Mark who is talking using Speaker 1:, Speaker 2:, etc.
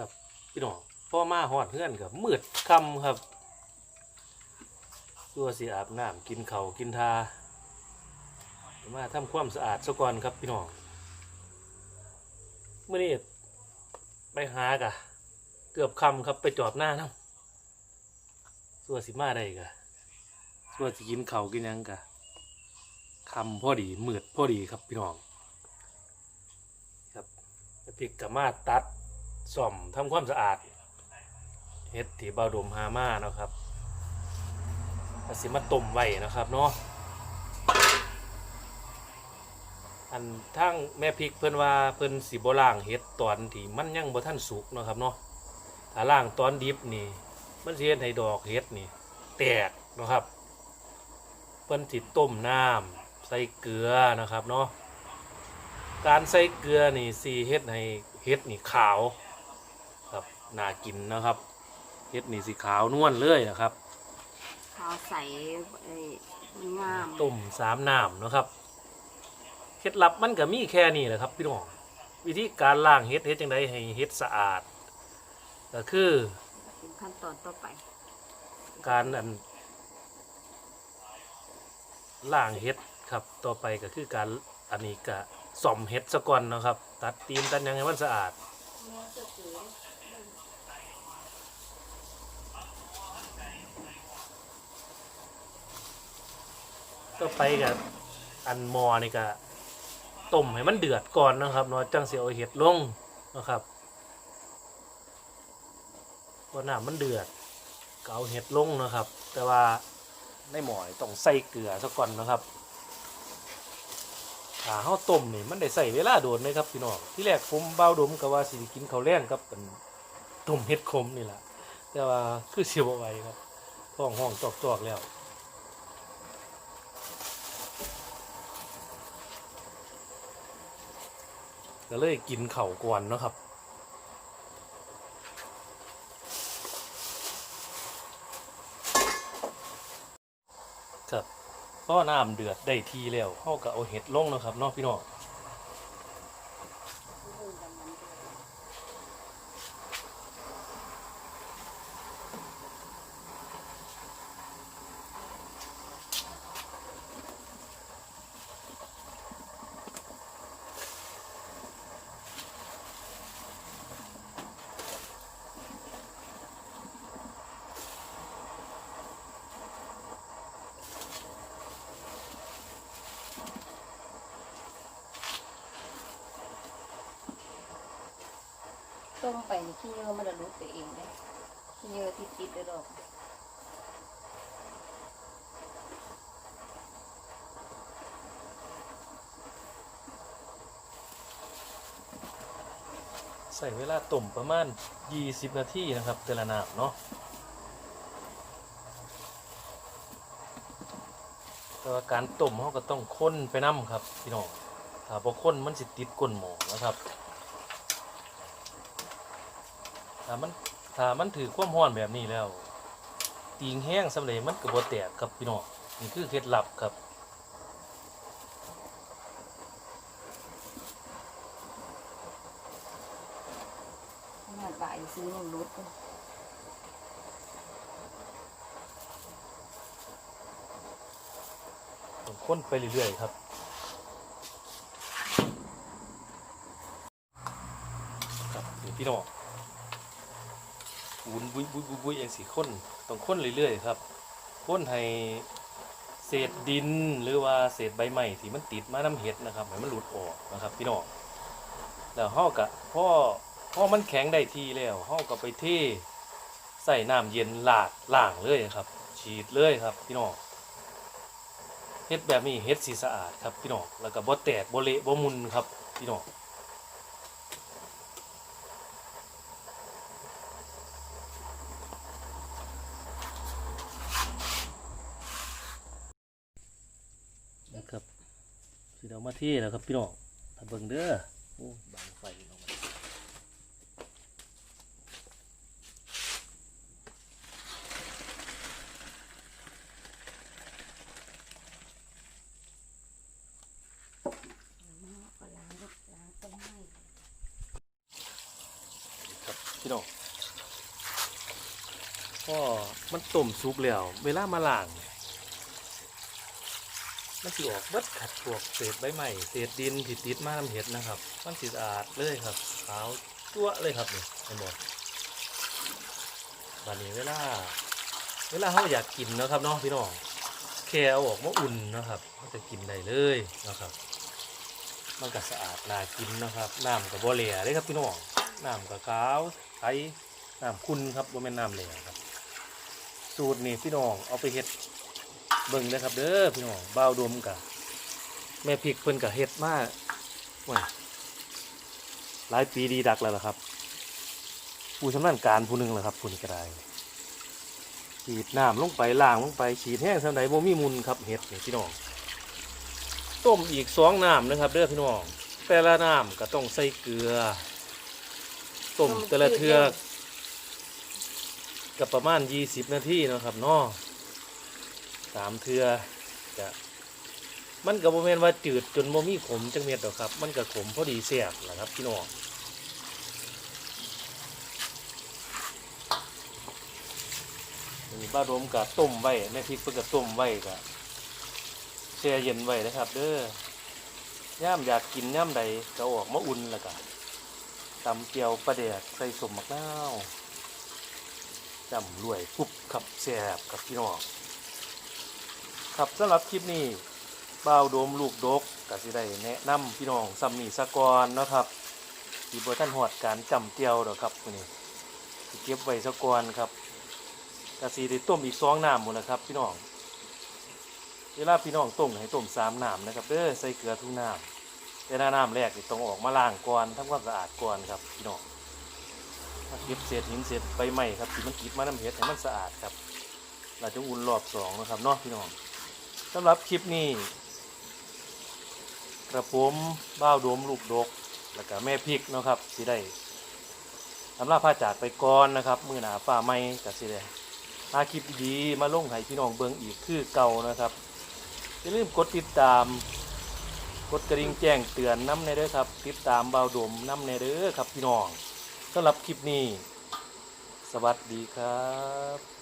Speaker 1: ครับ พี่น้องพ่อมาหอดเพื่อนกับมืดคำครับตัวสิอาบน้ำกินเขากินทามาทำความสะอาดซะก่อนครับพี่น้องเมื่อนี้ไปหากะ เกือบคำครับไปจอบหน้าน้ำตัวสิมาได้กะตัวสิกินเขากินยังกะคำพอดีมืดพอดีครับพี่น้อง ครับพิกกะมาตัด ส่อมทำความสะอาดเฮ็ดที่เบาดมฮามาเนาะครับแล้วสิมาต้มไว้นะครับเนาะอันทั้งแม่พริกเพิ่นว่าเพิ่นสิบ่ล้างเฮ็ดตอนที่มันยังบ่ทันสุกเนาะครับเนาะถ้าล้างตอนดิบนี่มันสิเฮ็ดให้ดอกเฮ็ดนี่ แตกเนาะครับเพิ่นสิต้มน้ำใส่เกลือนะครับเนาะการใส่เกลือนี่สีเฮ็ดให้เฮ็ดนี่ขาว น่ากินนะครับเฮ็ดนี่สีขาวนวลเลยนะครับ
Speaker 2: ขาวใสเอ้ยงาม
Speaker 1: ต้มสามน้ำเนาะครับเคล็ดลับมันก็มีแค่นี้แหละครับพี่น้องวิธีการล้างเฮ็ดเฮ็ดจังไดให้เฮ็ดสะอาดก็คือ
Speaker 2: เป็นขั้นตอนต่อไป
Speaker 1: การอันล้างเฮ็ดครับต่อไปก็คือการอันนี้ก็ซ่อมเฮ็ดซะก่อนเนาะครับ ตัดตีนตัดหยังให้มันสะอาด ก็ไปกับอันมอนี่ก็ต้มให้มันเดือดก่อนนะครับเนาะจังเสียเอาเห็ดลงนะครับพอน้ำมันเดือดก็เอาเห็ดลงนะครับ แต่ว่าในหมอนี่ต้องใส่เกลือซะก่อนนะครับถ้าเฮาต้มนี่มันได้ใส่เวลาโดนเลยครับพี่น้องที่แรกผมเบ้าดมก็ว่าสิกินข้าวแรงกับเป็นต้มเห็ดขมนี่แหละแต่ว่าคือเสียบไหวครับท้องห้องจอกๆแล้ว ก็เลยกินเข่าก่อนนะครับ ครับก็น้ำเดือดได้ทีแล้วเขาก็เอาเห็ดลงนะครับเนอกพี่น้อง
Speaker 2: มไปนี่ขี้เยอะมันจะรู้ตัวเองเลยขี้เยอะที่ติดไปดอก
Speaker 1: ใส่เวลาต้มประมาณ 20 นาทีนะครับ แต่ละน้ำเนาะแต่ว่าการต้มเขาก็ต้องค้นไปน้ำครับพี่น้องถ้าพอค้นมันสิติดก้นหมอนะครับ ถ้ามันถ้ามันถือความร้อนแบบนี้แล้ว ตีงแห้งสำเร็จมันก็บ่แตกครับพี่น้องนี่คือเคล็ดลับครับ
Speaker 2: ขนาดบ่ายซื้อหนึ่งรถก็
Speaker 1: ต้องค้นไปเรื่อยๆครับครับนี่พี่น้อง วุ้นบุยบุยบุยบุยเองสีค้นต้องค้นเรื่อยๆครับค้นให้เศษดินหรือว่าเศษใบไม้ที่มันติดมาน้ำเห็ดนะครับให้มันหลุดออกนะครับพี่น้องแล้วห่อกะพ่อพ่อมันแข็งได้ที่แล้วห่อก็ไปเทใส่น้ำเย็นลาดล่างเลยครับ ฉีดเลยครับพี่น้องเฮ็ดแบบนี้เฮ็ดสีสะอาดครับพี่น้องแล้วก็บ่แตกบ่เละบ่มุนครับพี่น้อง นะครับ สิเอามาเที่แล้วครับพี่น้องถ้าเบิ่งเด้อโอ้บางไฟลงมาพี่น้องก็มันต้มซุปแล้ว เวลามาล้างเนี่ย มันสิออกเบิดขัดพวกเศษใบไม้เศษดินที่ติดมาน้ำเห็ดนะครับ มันสิสะอาดเลยครับขาวจั่วเลยครับนี่เห็นหมดวันนี้เวลาเวลาเขาอยากกินนะครับเนาะพี่น้องแค่เอาออกมาอุ่นนะครับเขาจะกินได้เลยนะครับมันก็สะอาดน่ากินนะครับน้ำกับบ่เหลยเลยครับพี่น้องน้ำกับขาวใสน้ำคุณครับบ่แม่นน้ำเหลยครับ สูตรนี่พี่น้องเอาไปเฮ็ด เบิ่งนะครับ เด้อพี่น้องบ่าวดมกับแม่พริกเพิ่นกับเฮ็ดมาโอ้ยหลายปีดีดักแล้วล่ะครับ ผู้ชำนาญการผู้หนึงแหละครับผู้นี้ก็ได้ฉีดน้ำลงไปล้างลงไปฉีดแห้งสำใดบ่มีมุนครับเห็ดนี่พี่น้องต้มอีกสองน้ำนะครับเด้อพี่น้องแต่ละน้ำก็ต้องใส่เกลือต้มแต่ละเทือกกับประมาณ 20 นาทีนะครับเนาะ สามเทือจะมันก็บ่แม่นว่าจืดจนบ่มีขมจังเม็ดดอกครับ มันก็ขมพอดีแซ่บแหละครับพี่น้องนี่บ้าดมกับต้มไว้แม่พริกเพิ่งกับต้มไว้กับแช่เย็นไว้นะครับ เด้อย่ามอยากกินย่ามใดก็ออกมาอุ่นแล้วก็ตำเกียวปลาแดกใส่สมมะนาวจำรวยกรุบขับแซ่บครับพี่น้อง ครับสำหรับคลิปนี้บ้าวโดมลูกดกก็สิได้แนะนำพี่น้องซัมมี่สะกอนนะครับที่บ่ท่านหอดการจำเจียวดอกครับมื้อนี้เก็บไว้สะกอนครับกะสีได้ต้มอีกสองน้ำหมดนะครับ พี่น้องเวลาพี่น้องต้มให้ต้มสามน้ำนะครับเด้อใส่เกลือทุกน้ำแต่หน้าน้ำแรกต้องออกมาล้างก่อนทำความสะอาดก่อนครับพี่น้องเก็บเศษหินเศษใบไม้ครับที่มันกิดมาน้ำเห็ดให้มันสะอาดครับเราจะอุ่นรอบสองนะครับเนาะพี่น้อง สำหรับคลิปนี้กระผมบ้าวโดมลูกดก แล้วก็แม่พริกนะครับสิได้ทำลาผ้าจากไปก่อนนะครับ มือหนาฟ้าไม้กับสิได้มาคลิปดีๆมาลงให้พี่น้องเบิงอีกคือเก่านะครับอย่าลืมกดติดตาม กดกระดิ่งแจ้งเตือนน้ำในเด้อครับ ติดตามเบาวดมน้ำในเด้อครับพี่น้องสำหรับคลิปนี้ สวัสดีครับ